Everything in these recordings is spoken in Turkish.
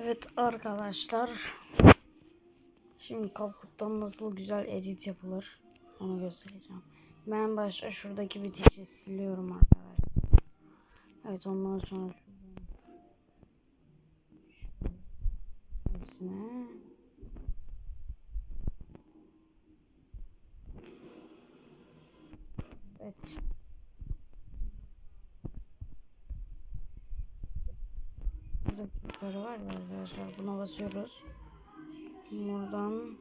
Evet arkadaşlar. Şimdi Capcut'tan nasıl güzel edit yapılır onu göstereceğim. Ben başta şuradaki bitişi siliyorum arkadaşlar. Evet ondan sonra hepsine Evet. Yukarı var ya arkadaşlar. Buna basıyoruz. Buradan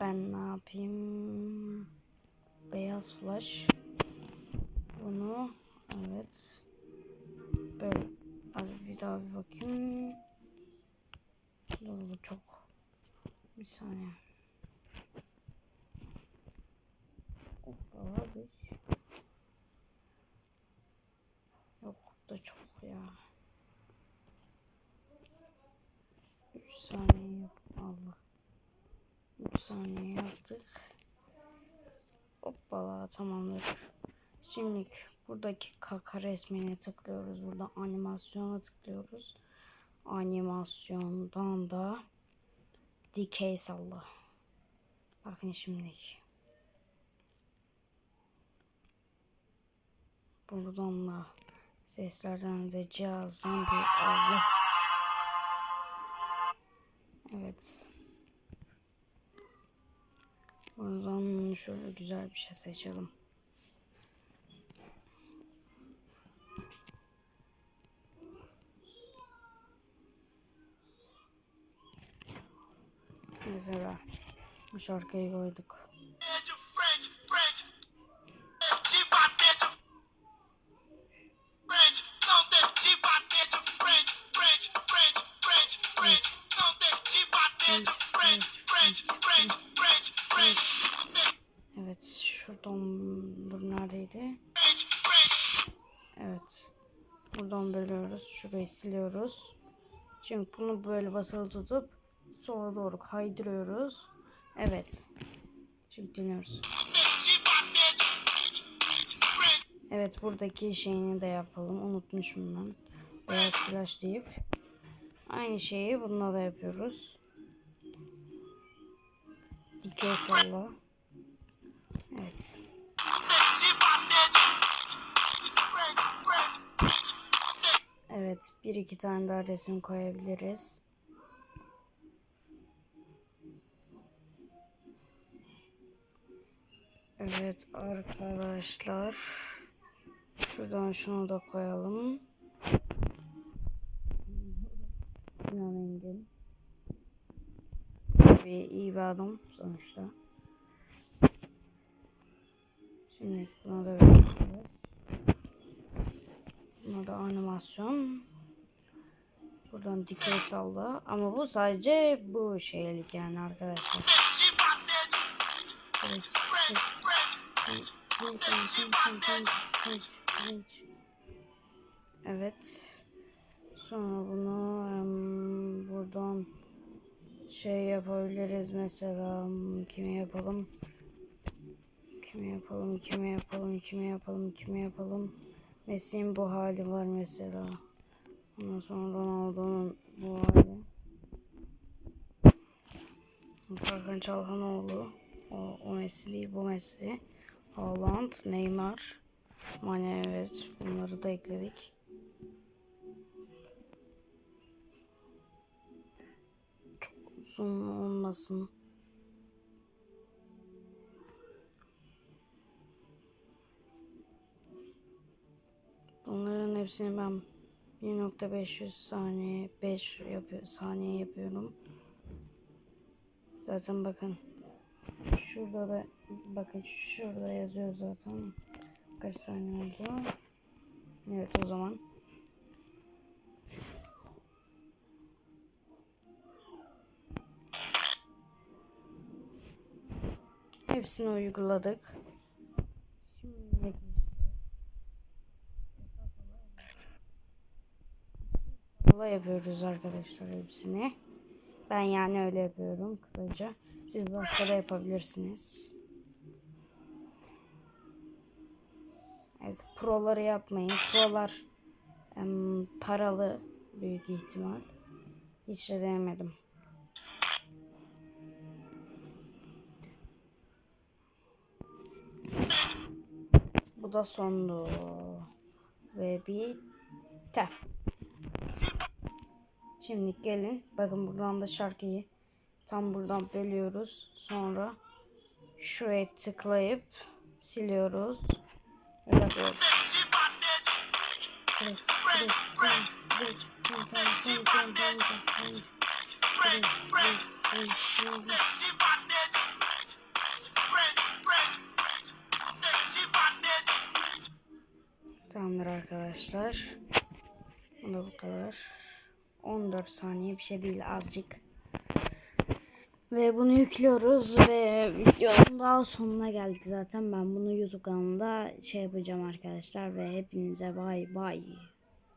ben ne yapayım? Beyaz flash. Bunu evet. Böyle abi bir daha bir bakayım. Dur çok. Bir saniye. Yok da çok ya. 3 saniye yap Allah. 3 saniye yaptık. Hoppala tamamdır. Şimdi buradaki kaka resmine tıklıyoruz. Burada animasyona tıklıyoruz. Animasyondan da dikey salla. Bakın şimdi. Buradan da seslerden de cihazdan da Allah. Evet. Buradan şöyle güzel bir şey seçelim. Mesela bu şarkıyı koyduk. Şurayı siliyoruz. Şimdi bunu böyle basılı tutup sola doğru kaydırıyoruz. Evet. Şimdi dinliyoruz. Evet buradaki şeyini de yapalım. Unutmuşum ben. Beyaz flash deyip. Aynı şeyi bununla da yapıyoruz. Dikey salla. Evet. Evet. Bir iki tane daha resim koyabiliriz. Evet arkadaşlar. Şuradan şunu da koyalım. Sinan Engin. Bir iyi bir adam sonuçta. Şimdi buna da verelim. Da animasyon. Buradan dikey salla. Ama bu sadece bu şeylik yani arkadaşlar. Evet. Sonra bunu em, buradan şey yapabiliriz mesela em, kime yapalım? Kime yapalım? Kime yapalım? Kime yapalım? Kime yapalım? Messi'nin bu hali var mesela. Ondan sonra Ronaldo'nun bu hali. Hakan Çalhanoğlu. O, o Messi değil bu Messi. Haaland, Neymar. Mane evet bunları da ekledik. Çok uzun olmasın. Hepsini ben 1.500 saniye 5 yapıyor, saniye yapıyorum. Zaten bakın şurada da bakın şurada yazıyor zaten kaç saniye oldu. Evet o zaman. Hepsini uyguladık. Şimdi Kola yapıyoruz arkadaşlar hepsini. Ben yani öyle yapıyorum kısaca. Siz başka da yapabilirsiniz. Evet proları yapmayın. Prolar em, paralı büyük ihtimal. Hiç de denemedim. Bu da sondu. Ve bitti. Şimdi gelin. Bakın buradan da şarkıyı tam buradan bölüyoruz. Sonra şuraya tıklayıp siliyoruz. Ve bakıyoruz. Tamamdır arkadaşlar. Bu da bu kadar. 14 saniye bir şey değil azıcık. Ve bunu yüklüyoruz ve videonun daha sonuna geldik zaten. Ben bunu YouTube kanalımda şey yapacağım arkadaşlar ve hepinize bay bay.